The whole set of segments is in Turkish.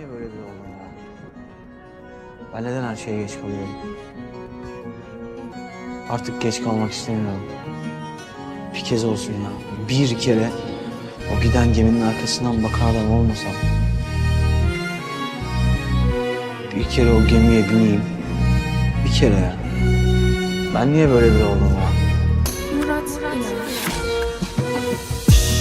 niye böyle bir oldum ya? Ben neden her şeye geç kalıyorum? Artık geç kalmak istemiyorum. Bir kez olsun ya. Bir kere o giden geminin arkasından bakan adam olmasam. Bir kere o gemiye bineyim. Bir kere ya. Ben niye böyle bir oldum ya? Murat.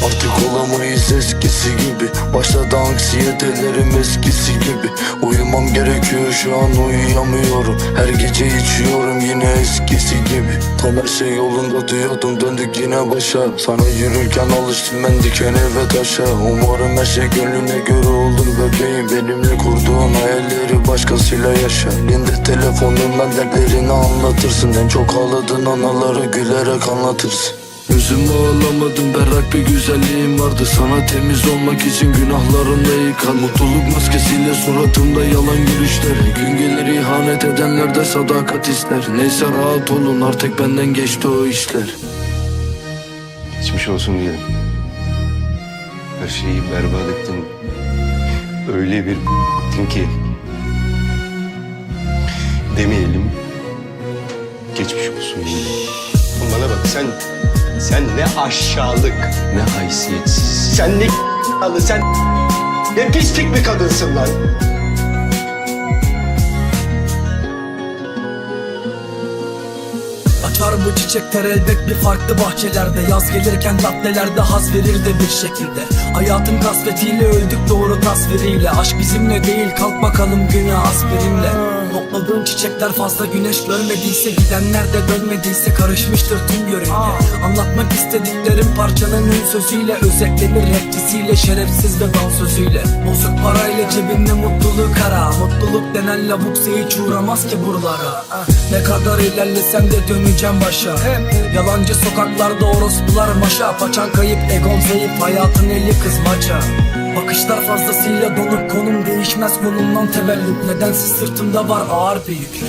Artık olamayız eskisi gibi Başladı anksiyetelerim eskisi gibi. Uyumam gerekiyor şu an uyuyamıyorum. Her gece içiyorum yine eskisi gibi. Tam her şey yolunda diyordum döndük yine başa. Sana yürürken alıştım ben dikene ve taşa. Umarım her şey gönlüne göre olur bebeğim. Benimle kurduğun hayalleri başkasıyla yaşa. Elinde telefonundan dertlerini anlatırsın. En çok ağladığın anaları gülerek anlatırsın Yüzümü ağlamadım berrak bir güzelliğim vardı Sana temiz olmak için günahlarımla yıkan Mutluluk maskesiyle suratımda yalan gülüşler Gün gelir ihanet edenler de sadakat ister Neyse rahat olun artık benden geçti o işler Geçmiş olsun diyelim. Her şeyi berbat ettin. Öyle bir ettin ki. Demeyelim. Geçmiş olsun diyelim. Bana bak sen, sen ne aşağılık, ne haysiyetsiz. Sen ne alı, sen ne pislik bir kadınsın lan. Açar bu çiçekler elbet bir farklı bahçelerde Yaz gelirken caddelerde haz verir de bir şekilde Hayatın kasvetiyle öldük doğru tasviriyle Aşk bizimle değil kalk bakalım güne aspirinle Topladığın çiçekler fazla güneş görmediyse Gidenler de dönmediyse karışmıştır tüm yörünge Anlatmak istediklerim parçanın ün sözüyle Özetlenir rapçisiyle şerefsiz ve dansözüyle Bozuk parayla cebinde mutluluk ara Mutluluk denen lavuksa hiç uğramaz ki buralara. Ne kadar ilerlesem de döneceğim başa. Yalancı sokaklarda orospular maşa Paçan kayıp egon zayıf hayatın eli kızmaca Bakışlar fazlasıyla donuk konum değişmez konumdan tevellüt Nedense sırtımda var ağır bir yük